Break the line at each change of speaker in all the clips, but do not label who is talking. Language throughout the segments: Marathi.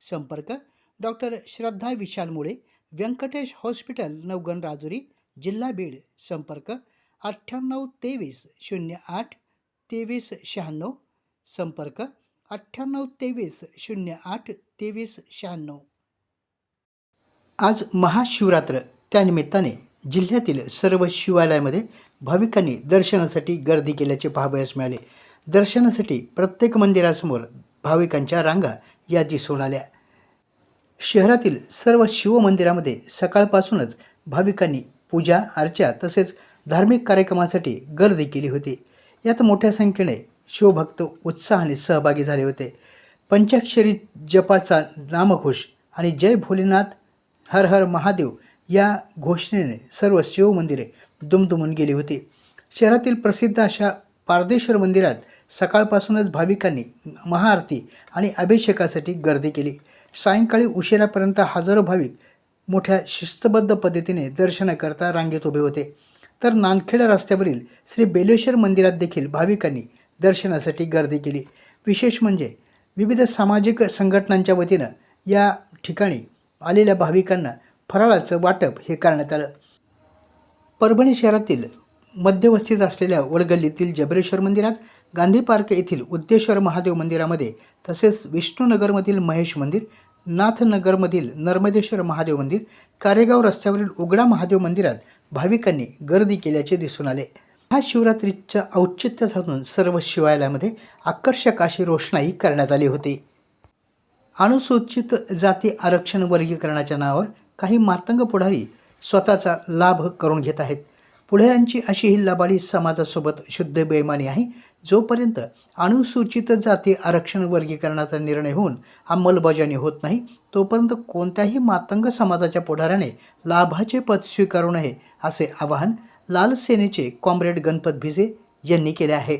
संपर्क डॉक्टर श्रद्धा विशाल मुळे व्यंकटेश हॉस्पिटल नवगण राजुरी जिल्हा बीड. संपर्क अठ्ठ्याण्णव तेवीस शून्य आठ तेवीस शहाण्णव. संपर्क अठ्ठ्याण्णव तेवीस शून्य आठ तेवीस शहाण्णव. आज महाशिवरात्र. त्यानिमित्ताने जिल्ह्यातील सर्व शिवालयामध्ये भाविकांनी दर्शनासाठी गर्दी केल्याचे पाहावयास मिळाले. दर्शनासाठी प्रत्येक मंदिरासमोर भाविकांच्या रांगा या दिसून आल्या शहरातील सर्व शिवमंदिरामध्ये सकाळपासूनच भाविकांनी पूजा अर्चा तसेच धार्मिक कार्यक्रमासाठी गर्दी केली होती. यात मोठ्या संख्येने शिवभक्त उत्साहाने सहभागी झाले होते. पंचाक्षरी जपाचा नामघोष आणि जय भोलेनाथ हर हर महादेव या घोषणेने सर्व शिवमंदिरे दुमदुमून गेली होती. शहरातील प्रसिद्ध अशा पारदेश्वर मंदिरात सकाळपासूनच भाविकांनी महाआरती आणि अभिषेकासाठी गर्दी केली. सायंकाळी उशिरापर्यंत हजारो भाविक मोठ्या शिस्तबद्ध पद्धतीने दर्शनाकरता रांगेत उभे होते. तर नांदखेड रस्त्यावरील श्री बेलेश्वर मंदिरात देखील भाविकांनी दर्शनासाठी गर्दी केली. विशेष म्हणजे विविध सामाजिक संघटनांच्या वतीनं या ठिकाणी आलेल्या भाविकांना फराळाचं वाटप हे करण्यात आलं. परभणी शहरातील मध्यवस्तीत असलेल्या वडगल्लीतील जबरेश्वर मंदिरात गांधी पार्क येथील उद्देश्वर महादेव मंदिरामध्ये तसेच विष्णुनगरमधील महेश मंदिर नाथनगरमधील नर्मदेश्वर महादेव मंदिर कारेगाव रस्त्यावरील उघडा महादेव मंदिरात भाविकांनी गर्दी केल्याचे दिसून आले. हा शिवरात्रीच्या औचित्य साधून सर्व शिवालयामध्ये आकर्षक अशी रोषणाई करण्यात आली होती. अनुसूचित जाती आरक्षण वर्गीकरणाच्या नावावर काही मातंग पुढारी स्वतःचा लाभ करून घेत आहेत. पुढाऱ्यांची अशी ही लबाडी समाजासोबत शुद्ध बेमानी आहे. जोपर्यंत अनुसूचित जाती आरक्षण वर्गीकरणाचा निर्णय होऊन अंमलबजावणी होत नाही तोपर्यंत कोणत्याही मातंग समाजाच्या पुढाऱ्याने लाभाचे पद स्वीकारू नये असे आवाहन लाल सेनेचे कॉम्रेड गणपत भिजे यांनी केले आहे.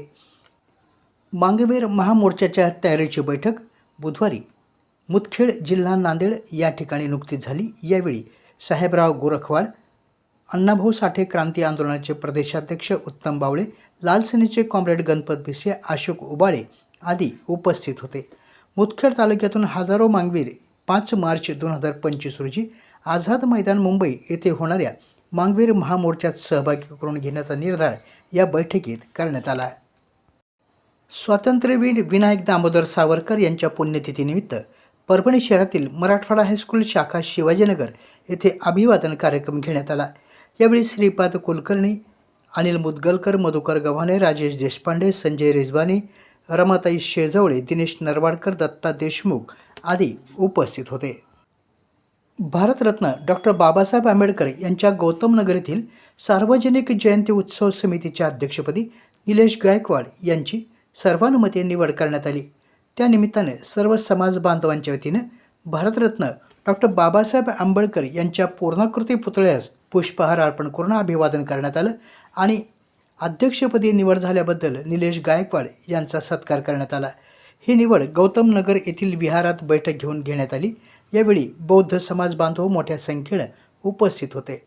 मांगवेर महामोर्चाच्या तयारीची बैठक बुधवारी मुदखेड जिल्हा नांदेड या ठिकाणी नुकतीच झाली. यावेळी साहेबराव गोरखवाड अण्णाभाऊ साठे क्रांती आंदोलनाचे प्रदेशाध्यक्ष उत्तम बावळे लाल सेनेचे कॉम्रेड गणपत भिसे अशोक उबाळे आदी उपस्थित होते. मुदखेड तालुक्यातून हजारो मांगवीर पाच मार्च दोन हजार पंचवीस रोजी आझाद मैदान मुंबई येथे होणाऱ्या मांगवीर महामोर्चात सहभागी करून घेण्याचा निर्धार या बैठकीत करण्यात आला. स्वातंत्र्यवीर विनायक दामोदर सावरकर यांच्या पुण्यतिथीनिमित्त परभणी शहरातील मराठवाडा हायस्कूल शाखा शिवाजीनगर येथे अभिवादन कार्यक्रम घेण्यात आला. यावेळी श्रीपाद कुलकर्णी अनिल मुदगलकर मधुकर गव्हाणे राजेश देशपांडे संजय रिजवानी रमाताई शेजवळे दिनेश नरवाडकर दत्ता देशमुख आदी उपस्थित होते. भारतरत्न डॉक्टर बाबासाहेब आंबेडकर यांच्या गौतमनगर येथील सार्वजनिक जयंती उत्सव समितीच्या अध्यक्षपदी निलेश गायकवाड यांची सर्वानुमते निवड करण्यात आली. त्यानिमित्ताने सर्व समाज बांधवांच्या वतीनं भारतरत्न डॉक्टर बाबासाहेब आंबेडकर यांच्या पूर्णाकृती पुतळ्यास पुष्पहार अर्पण करून अभिवादन करण्यात आलं आणि अध्यक्षपदी निवड झाल्याबद्दल निलेश गायकवाड यांचा सत्कार करण्यात आला. ही निवड गौतम नगर येथील विहारात बैठक घेऊन घेण्यात आली. यावेळी बौद्ध समाज बांधव मोठ्या संख्येनं उपस्थित होते.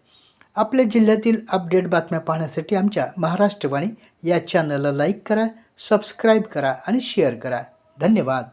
आपल्या जिल्ह्यातील अपडेट बातम्या पाहण्यासाठी आमच्या महाराष्ट्रवाणी या चॅनलला लाईक करा सबस्क्राईब करा आणि शेअर करा. धन्यवाद.